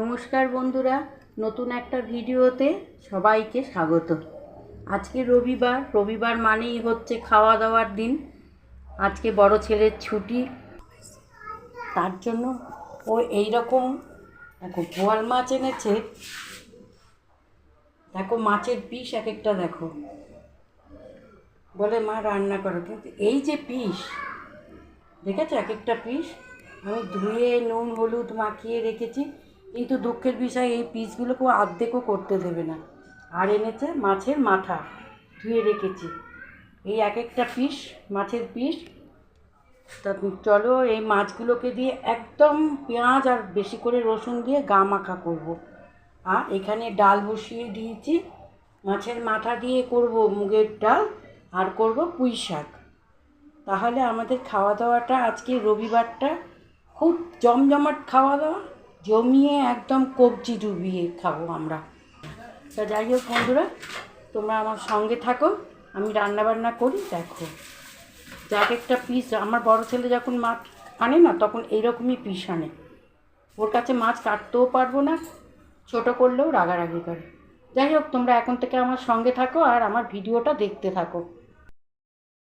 নমস্কার বন্ধুরা, নতুন একটা ভিডিওতে সবাইকে স্বাগত। আজকে রবিবার রবিবার মানেই হচ্ছে খাওয়া দাওয়ার দিন। আজকে বড় ছেলের ছুটি। তার জন্য ও এই রকম দেখো বোয়াল মাছ এনেছে। দেখো, মাছের পিস এক একটা দেখো। বলে, মা, রান্না করো। কিন্তু এই যে পিস, দেখেছ এক একটা পিস? আমি ধুয়ে, নুন, হলুদ মাখিয়ে রেখেছি। কিন্তু দুঃখের বিষয়, এই পিসগুলোকেও আর্ধেকও করতে দেবে না। আর এনেছে মাছের মাথা, ধুয়ে রেখেছি। এই এক একটা পিস, মাছের পিস। তা চলো এই মাছগুলোকে দিয়ে একদম পেঁয়াজ আর বেশি করে রসুন দিয়ে গা মাখা করব। আর এখানে ডাল বসিয়ে দিয়েছি। মাছের মাথা দিয়ে করব মুগের ডাল আর করব পুঁই শাক। তাহলে আমাদের খাওয়া দাওয়াটা আজকে রবিবারটা খুব জমজমাট খাওয়া দাওয়া। জমিয়ে একদম কবজি ডুবিয়ে খাব আমরা। তা যাই হোক বন্ধুরা, তোমরা আমার সঙ্গে থাকো, আমি রান্না বান্না করি, দেখো। যাক একটা পিস, আমার বড় ছেলে যখন মাছ আনে না, তখন এইরকমই পিস আনে। ওর কাছে মাছ কাটতেও পারব না, ছোট করলেও রাগারাগি করে। যাই হোক, তোমরা এখন থেকে আমার সঙ্গে থাকো আর আমার ভিডিওটা দেখতে থাকো।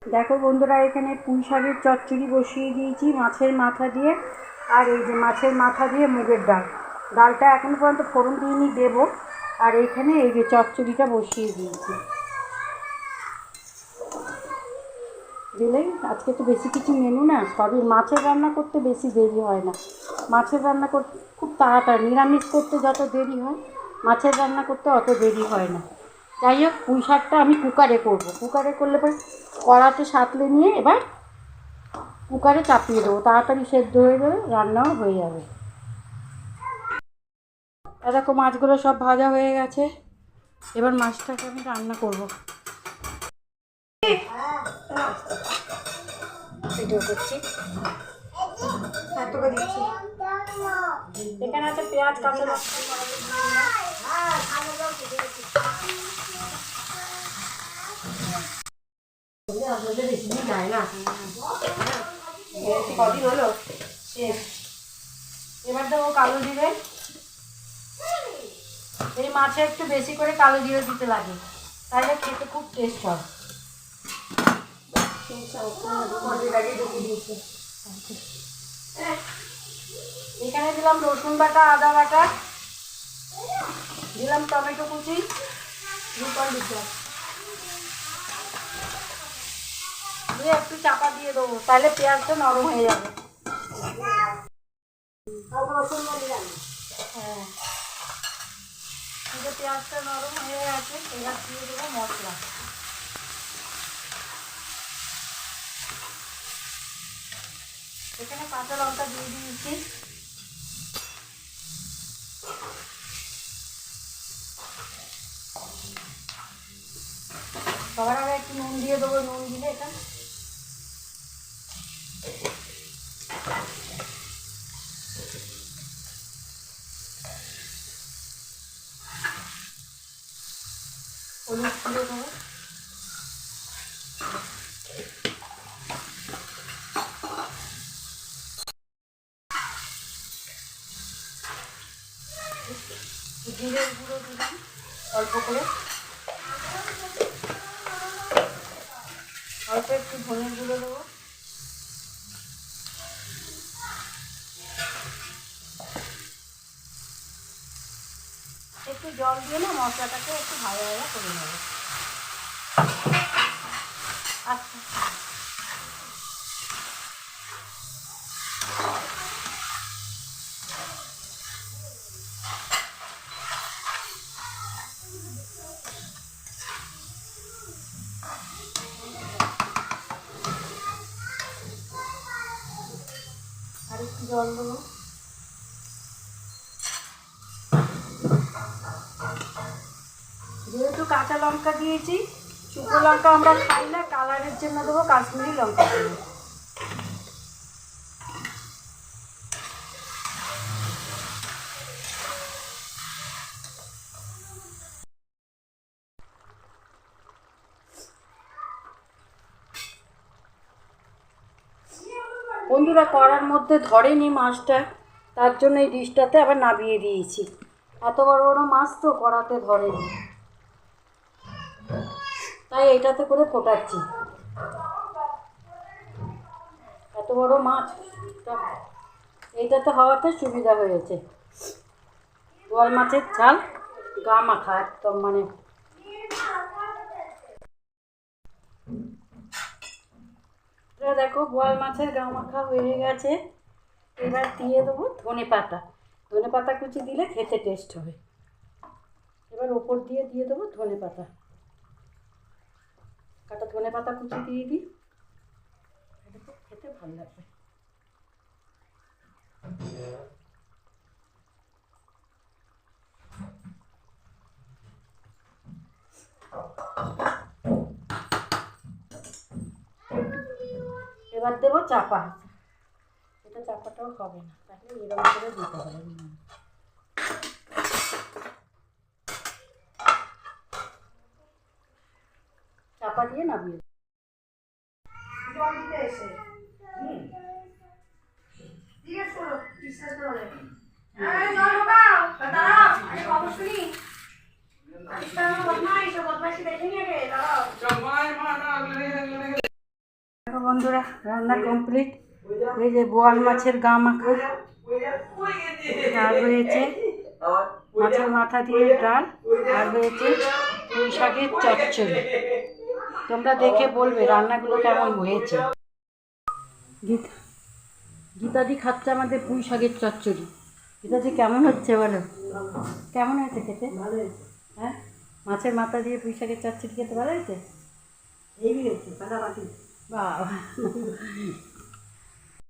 দেখো বন্ধুরা, এখানে পুঁই শাকের চচ্চড়ি বসিয়ে দিয়েছি মাছের মাথা দিয়ে। আর এই যে মাছের মাথা দিয়ে মুগের ডাল। ডালটা এখনও পর্যন্ত ফোড়ন দিইনি, দেবো। আর এইখানে এই যে চচ্চড়িটা বসিয়ে দিয়েছি। দিলেই আজকে তো বেশি কিছু মেনু না, সবই মাছের রান্না করতে বেশি দেরি হয় না। মাছের রান্না করতে খুব তাড়াতাড়ি, নিরামিষ করতে যত দেরি হয়, মাছের রান্না করতে অত দেরি হয় না। যাই হোক, পুঁই শাকটা আমি কুকারে করব। কুকারে করলে পরে কড়াতে সাঁতলে নিয়ে এবার কুকারে চাপিয়ে দেবো তাড়াতাড়ি সেদ্ধ হয়ে যাবে রান্নাও হয়ে যাবে। দেখো মাছগুলো সব ভাজা হয়ে গেছে এবার মাছটাকে আমি রান্না করব। ভিডিও করছি। এখানে আছে পেঁয়াজ কাঁচা লঙ্কা। কদিন হলো? এবার দেবো কালো জিরে। এই মাছে একটু বেশি করে কালো জিরে দিতে লাগে। তাহলে খেতে খুব টেস্ট হয়। এখানে দিলাম রসুন বাটা, আদা বাটা, দিলাম টমেটো কুচি দুপন দিলাম দিয়ে একটু চাপা দিয়ে দেবো, তাহলে পেঁয়াজটা নরম হয়ে যাবে। হ্যাঁ। পেঁয়াজটা নরম হয়ে গেছে এবার দিয়ে দেবো মশলা। এখানে কাঁচা লঙ্কা দিয়ে দিয়েছি। সবার আগে একটু নুন দিয়ে দেবো, নুন দিলে এটা হলুদ দিয়ে দেবো অল্প করে? অল্প একটু ধনের গুঁড়ো দেবো। একটু জল দিয়ে না মশলাটাকে একটু ভাজা ভাজা করে নেব। আচ্ছা আর জল দেবো। যেহেতু কাঁচা লঙ্কা দিয়েছি, শুকনো লঙ্কা আমরা খাই না, কালারের জন্য দেবো কাশ্মীরি লঙ্কা বন্ধুরা, কড়ার মধ্যে ধরেনি মাছটা, তার জন্য এই ডিশটাতে আবার নামিয়ে দিয়েছি। এত বড় বড় মাছ তো কড়াতে ধরেনি। তাই এইটাতে করে ফোটাচ্ছি। এত বড় মাছ? এইটাতে হওয়াতে সুবিধা হয়েছে। বোয়াল মাছের ঝাল, গা মাখা একদম মানে। দেখো বোয়াল মাছের গা মাখা হয়ে গেছে। এবার দিয়ে দেবো ধনে পাতা। ধনে পাতা কুচি দিলে খেতে টেস্ট হবে। এবার ওপর দিয়ে দিয়ে দেবো ধনে পাতা। কাটা ধনে পাতা কুচি দিয়ে দিই। এটা খুব খেতে ভালো লাগবে। এবার দেবো চাপা। এটা চাপাটাও হবে না তাহলে এরকম করে দিতে হবে। চাপা দিয়ে নামিয়ে। দেখো বন্ধুরা রান্না কমপ্লিট এই যে বোয়াল মাছের গা মাখা। আর হয়েছে মাছের মাথা দিয়ে ডাল আর হয়েছে পুঁই শাকের চচ্চড়ি। তোমরা দেখে বলবে রান্নাগুলো কেমন হয়েছে। গীতা গীতাদি খাচ্ছে আমাদের পুঁই শাকের চচ্চড়ি। গীতাদি কেমন হচ্ছে বলো? কেমন হয়েছে খেতে? ভালো হয়েছে হ্যাঁ? মাছের মাথা দিয়ে পুঁই শাকের চচ্চড়ি খেতে ভালো হয়েছে? এই হয়েছে বাহ।